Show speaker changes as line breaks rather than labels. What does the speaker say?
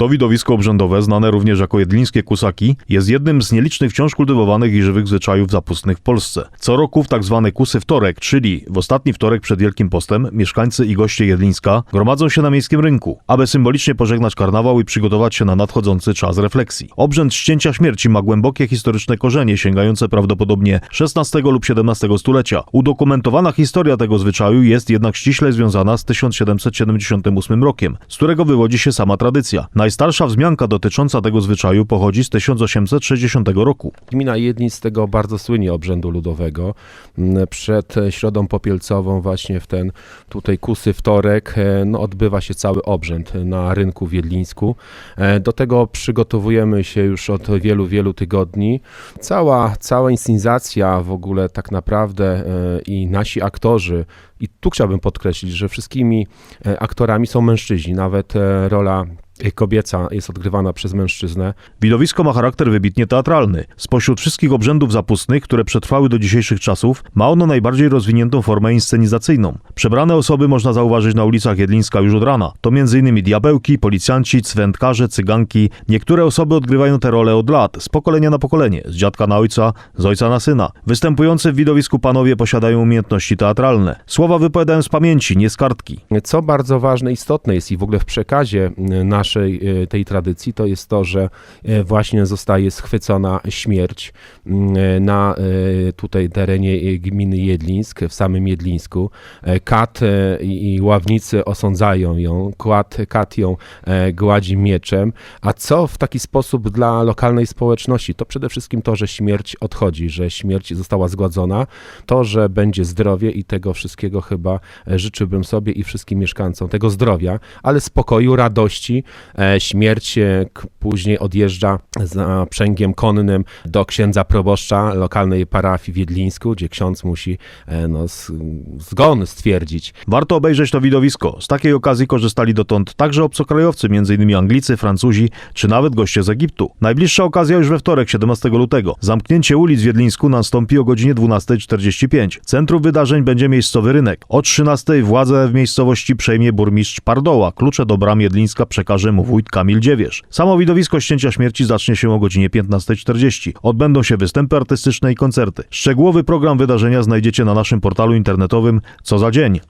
To widowisko obrzędowe, znane również jako jedlińskie kusaki, jest jednym z nielicznych wciąż kultywowanych i żywych zwyczajów zapustnych w Polsce. Co roku w tak zwany kusy wtorek, czyli w ostatni wtorek przed Wielkim Postem, mieszkańcy i goście Jedlińska gromadzą się na miejskim rynku, aby symbolicznie pożegnać karnawał i przygotować się na nadchodzący czas refleksji. Obrzęd ścięcia śmierci ma głębokie historyczne korzenie, sięgające prawdopodobnie XVI lub XVII stulecia. Udokumentowana historia tego zwyczaju jest jednak ściśle związana z 1778 rokiem, z którego wywodzi się sama tradycja. Najstarsza wzmianka dotycząca tego zwyczaju pochodzi z 1860 roku.
Gmina Jedlin z tego bardzo słynie obrzędu ludowego. Mm, Przed Środą Popielcową właśnie w ten tutaj kusy wtorek e, no, odbywa się cały obrzęd na rynku w Jedlińsku. E, Do tego przygotowujemy się już od wielu, wielu tygodni. Cała, cała inscenizacja w ogóle tak naprawdę e, i nasi aktorzy i tu chciałbym podkreślić, że wszystkimi aktorami są mężczyźni. Nawet rola kobieca jest odgrywana przez mężczyznę.
Widowisko ma charakter wybitnie teatralny. Spośród wszystkich obrzędów zapustnych, które przetrwały do dzisiejszych czasów, ma ono najbardziej rozwiniętą formę inscenizacyjną. Przebrane osoby można zauważyć na ulicach Jedlińska już od rana. To m.in. diabełki, policjanci, cwentkarze, cyganki. Niektóre osoby odgrywają te role od lat, z pokolenia na pokolenie, z dziadka na ojca, z ojca na syna. Występujący w widowisku panowie posiadają umiejętności teatralne. Słowa wypowiadają z pamięci, nie z kartki.
Co bardzo ważne, istotne jest i w ogóle w przekazie y, naszej y, tej tradycji, to jest to, że y, właśnie zostaje schwycona śmierć y, na tutaj terenie gminy Jedlińsk, w samym Jedlińsku. E, Kat i ławnicy osądzają ją, kat, ją e, gładzi mieczem. A co w taki sposób dla lokalnej społeczności? To przede wszystkim to, że śmierć odchodzi, że śmierć została zgładzona, to, że będzie zdrowie i tego wszystkiego chyba e, życzyłbym sobie i wszystkim mieszkańcom tego zdrowia, ale spokoju, radości. E, Śmierć później odjeżdża za przęgiem konnym do księdza proboszcza lokalnej parafii w Jedlińsku, gdzie ksiądz musi e, no, zgon stwierdzić.
Warto obejrzeć to widowisko. Z takiej okazji korzystali dotąd także obcokrajowcy, m.in. Anglicy, Francuzi czy nawet goście z Egiptu. Najbliższa okazja już we wtorek, 17 lutego. Zamknięcie ulic w Jedlińsku nastąpi o godzinie 12.45. Centrum wydarzeń będzie miejscowy rynek. O 13.00 władzę w miejscowości przejmie burmistrz Pardoła. Klucze do bram Jedlińska przekaże mu wójt Kamil Dziewierz. Samo widowisko ścięcia śmierci zacznie się o godzinie 15.40. Odbędą się występy artystyczne i koncerty. Szczegółowy program wydarzenia znajdziecie na naszym portalu internetowym Co za dzień.